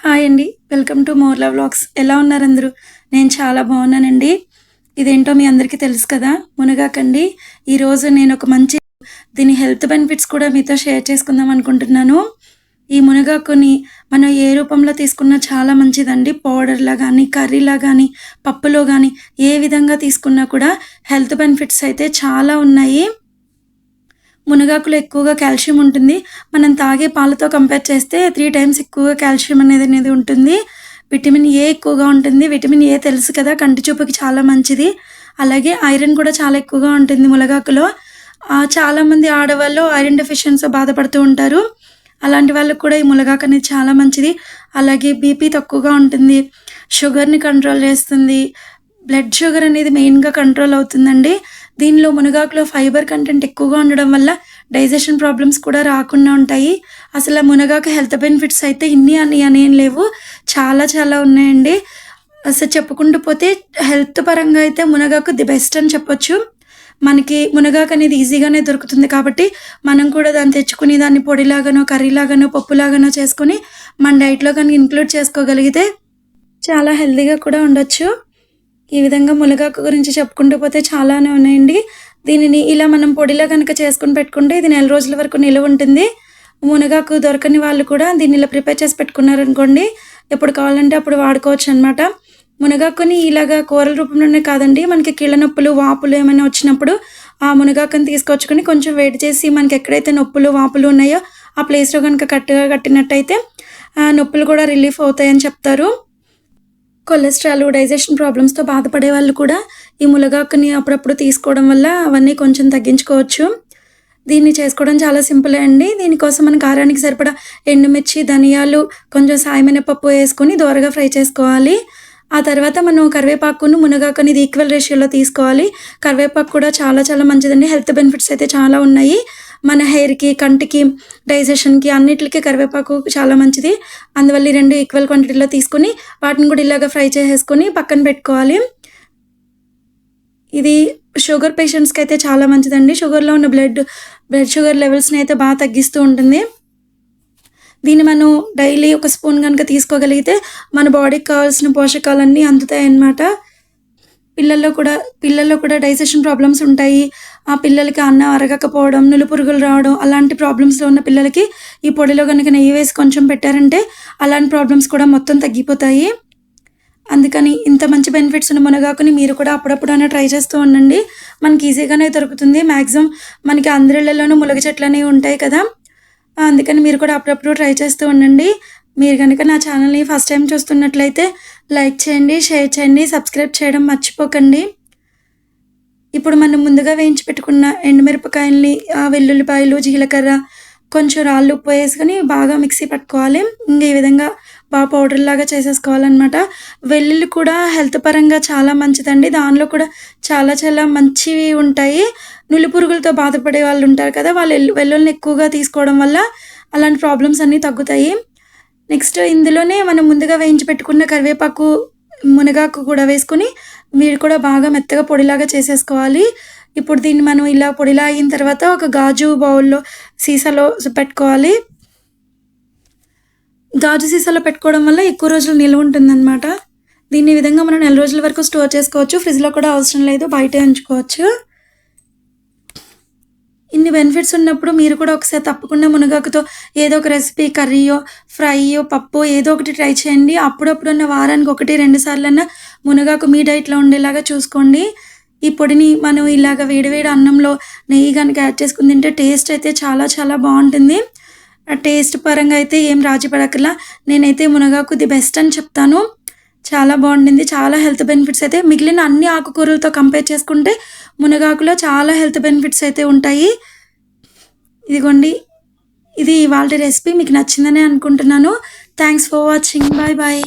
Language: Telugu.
హాయ్ అండి. Welcome to Morla vlogs. ఎలా ఉన్నారు అందరూ? నేను చాలా బాగున్నానండి. ఇదేంటో మీ అందరికీ తెలుసు కదా మునగాకండి. ఈరోజు నేను ఒక మంచి దీని హెల్త్ బెనిఫిట్స్ కూడా మీతో షేర్ చేసుకుందాం అనుకుంటున్నాను. ఈ మునగాకుని మనం ఏ రూపంలో తీసుకున్నా చాలా మంచిదండి. పౌడర్లా కానీ కర్రీలా కానీ పప్పులో కానీ ఏ విధంగా తీసుకున్నా కూడా హెల్త్ బెనిఫిట్స్ అయితే చాలా ఉన్నాయి. మునగాకులో ఎక్కువగా కాల్షియం ఉంటుంది. మనం తాగే పాలతో కంపేర్ చేస్తే త్రీ టైమ్స్ ఎక్కువగా కాల్షియం అనేది అనేది ఉంటుంది. విటమిన్ ఏ ఎక్కువగా ఉంటుంది. విటమిన్ ఏ తెలుసు కదా కంటి చూపుకి చాలా మంచిది. అలాగే ఐరన్ కూడా చాలా ఎక్కువగా ఉంటుంది మునగాకులో. చాలామంది ఆడవాళ్ళు ఐరన్ డెఫిషియన్సీ బాధపడుతూ ఉంటారు. అలాంటి వాళ్ళకు కూడా ఈ మునగాకు అనేది చాలా మంచిది. అలాగే బీపీ తక్కువగా ఉంటుంది. షుగర్ని కంట్రోల్ చేస్తుంది. బ్లడ్ షుగర్ అనేది మెయిన్గా కంట్రోల్ అవుతుందండి. దీనిలో మునగాకులో ఫైబర్ కంటెంట్ ఎక్కువగా ఉండడం వల్ల డైజెషన్ ప్రాబ్లమ్స్ కూడా రాకుండా ఉంటాయి. అసలు మునగాకు హెల్త్ బెనిఫిట్స్ అయితే ఇన్ని అని అని ఏం లేవు. చాలా చాలా ఉన్నాయండి. అసలు చెప్పుకుంటూ పోతే హెల్త్ పరంగా అయితే మునగాకు ది బెస్ట్ అని చెప్పొచ్చు. మనకి మునగాకు అనేది ఈజీగానే దొరుకుతుంది కాబట్టి మనం కూడా దాన్ని తెచ్చుకుని దాన్ని పొడిలాగానో కర్రీలాగానో పప్పులాగానో చేసుకుని మన డైట్లో కానీ ఇంక్లూడ్ చేసుకోగలిగితే చాలా హెల్తీగా కూడా ఉండొచ్చు. ఈ విధంగా మునగాకు గురించి చెప్పుకుంటూ పోతే చాలానే ఉన్నాయండి. దీనిని ఇలా మనం పొడిలా కనుక చేసుకుని పెట్టుకుంటే ఇది నెల రోజుల వరకు నిలువ ఉంటుంది. మునగాకు దొరకని వాళ్ళు కూడా దీన్ని ఇలా ప్రిపేర్ చేసి పెట్టుకున్నారనుకోండి ఎప్పుడు కావాలంటే అప్పుడు వాడుకోవచ్చు అనమాట మునగాకుని ఇలాగా కూరల రూపంలోనే కాదండి మనకి కీళ్ళ నొప్పులు వాపులు ఏమైనా వచ్చినప్పుడు ఆ మునగాకుని తీసుకొచ్చుకొని కొంచెం వేడి చేసి మనకి ఎక్కడైతే నొప్పులు వాపులు ఉన్నాయో ఆ ప్లేస్లో కనుక కట్టుగా కట్టినట్టయితే ఆ నొప్పులు కూడా రిలీఫ్ అవుతాయని చెప్తారు. కొలెస్ట్రాల్ డైజెషన్ ప్రాబ్లమ్స్తో బాధపడే వాళ్ళు కూడా ఈ మునగాకుని అప్పుడప్పుడు తీసుకోవడం వల్ల అవన్నీ కొంచెం తగ్గించుకోవచ్చు. దీన్ని చేసుకోవడం చాలా సింపులే అండి. దీనికోసం మన కారానికి సరిపడా ఎండుమిర్చి ధనియాలు కొంచెం సాయమైన పప్పు వేసుకొని దోరగా ఫ్రై చేసుకోవాలి. ఆ తర్వాత మనం కరివేపాకును మునగాకుని ఇది ఈక్వల్ రేషియోలో తీసుకోవాలి. కరివేపాకు కూడా చాలా చాలా మంచిదండి. హెల్త్ బెనిఫిట్స్ అయితే చాలా ఉన్నాయి. మన హెయిర్కి కంటికి డైజెషన్కి అన్నిటికీ కరివేపాకు చాలా మంచిది. అందువల్ల రెండు ఈక్వల్ క్వాంటిటీలో తీసుకుని వాటిని కూడా ఇలాగ ఫ్రై చేసేసుకొని పక్కన పెట్టుకోవాలి. ఇది షుగర్ పేషెంట్స్కి అయితే చాలా మంచిదండి. షుగర్లో ఉన్న బ్లడ్ బ్లడ్ షుగర్ లెవెల్స్ని అయితే బాగా తగ్గిస్తూ ఉంటుంది. దీన్ని మనం డైలీ ఒక స్పూన్ కనుక తీసుకోగలిగితే మన బాడీకి కావాల్సిన పోషకాలన్నీ అందుతాయి అన్నమాట పిల్లల్లో కూడా పిల్లల్లో కూడా డైజెషన్ ప్రాబ్లమ్స్ ఉంటాయి. ఆ పిల్లలకి అన్నం అరగకపోవడం నులుపురుగులు రావడం అలాంటి ప్రాబ్లమ్స్లో ఉన్న పిల్లలకి ఈ పొడిలో కనుక నెయ్యి వేసి కొంచెం పెట్టారంటే అలాంటి ప్రాబ్లమ్స్ కూడా మొత్తం తగ్గిపోతాయి. అందుకని ఇంత మంచి బెనిఫిట్స్ ఉన్న మునగాకుని మీరు కూడా అప్పుడప్పుడైనా ట్రై చేస్తూ ఉండండి. మనకి ఈజీగానే దొరుకుతుంది. మ్యాక్సిమం మనకి అందరిళ్ళలోనూ మునగ చెట్లు అనేవి ఉంటాయి కదా. అందుకని మీరు కూడా అప్పుడప్పుడు ట్రై చేస్తూ ఉండండి. మీరు కనుక నా ఛానల్ని ఫస్ట్ టైం చూస్తున్నట్లయితే లైక్ చేయండి షేర్ చేయండి సబ్స్క్రైబ్ చేయడం మర్చిపోకండి. ఇప్పుడు మనం ముందుగా వేయించి పెట్టుకున్న ఎండుమిరపకాయల్ని ఆ వెల్లుల్లిపాయలు జీలకర్ర కొంచెం రాళ్ళు ఉప్పు వేసుకొని బాగా మిక్సీ పట్టుకోవాలి. ఇంకా ఈ విధంగా బాగా పౌడర్ లాగా చేసేసుకోవాలన్నమాట. వెల్లుల్లి కూడా హెల్త్ పరంగా చాలా మంచిదండి. దానిలో కూడా చాలా చాలా మంచివి ఉంటాయి. నులి పురుగులతో బాధపడే వాళ్ళు ఉంటారు కదా వాళ్ళు ఎల్లు- వెల్లుల్లిని ఎక్కువగా తీసుకోవడం వల్ల అలాంటి ప్రాబ్లమ్స్ అన్నీ తగ్గుతాయి. నెక్స్ట్ ఇందులోనే మనం ముందుగా వేయించి పెట్టుకున్న కరివేపాకు మునగాకు కూడా వేసుకొని మీరు కూడా బాగా మెత్తగా పొడిలాగా చేసేసుకోవాలి. ఇప్పుడు దీన్ని మనం ఇలా పొడిలా అయిన తర్వాత ఒక గాజు బౌల్లో సీసాలో పెట్టుకోవాలి. గాజు సీసాలో పెట్టుకోవడం వల్ల ఎక్కువ రోజులు నిల్వ ఉంటుందన్నమాట. దీన్ని విధంగా మనం నెల రోజుల వరకు స్టోర్ చేసుకోవచ్చు. ఫ్రిడ్జ్లో కూడా అవసరం లేదు. బయట ఉంచుకోవచ్చు. ఇన్ని బెనిఫిట్స్ ఉన్నప్పుడు మీరు కూడా ఒకసారి తప్పకుండా మునగాకుతో ఏదో ఒక రెసిపీ కర్రీయో ఫ్రైయో పప్పు ఏదో ఒకటి ట్రై చేయండి. అప్పుడప్పుడన్నా వారానికి ఒకటి రెండు సార్లన్నా మునగాకు మీ డైట్లో ఉండేలాగా చూసుకోండి. ఈ పొడిని మనం ఇలాగ వేడివేడి అన్నంలో నెయ్యి కనుక యాడ్ చేసుకుని తింటే టేస్ట్ అయితే చాలా చాలా బాగుంటుంది. ఆ టేస్ట్ పరంగా అయితే ఏం రాజీ పడకలా నేనైతే మునగాకు ది బెస్ట్ అని చెప్తాను. చాలా బాగుండింది. చాలా హెల్త్ బెనిఫిట్స్ అయితే మిగిలిన అన్ని ఆకుకూరలతో కంపేర్ చేసుకుంటే మునగాకులో చాలా హెల్త్ బెనిఫిట్స్ అయితే ఉంటాయి. ఇదిగోండి. ఇది ఇవాళ రెసిపీ మీకు నచ్చిందనే అనుకుంటున్నాను. Thanks for watching. Bye bye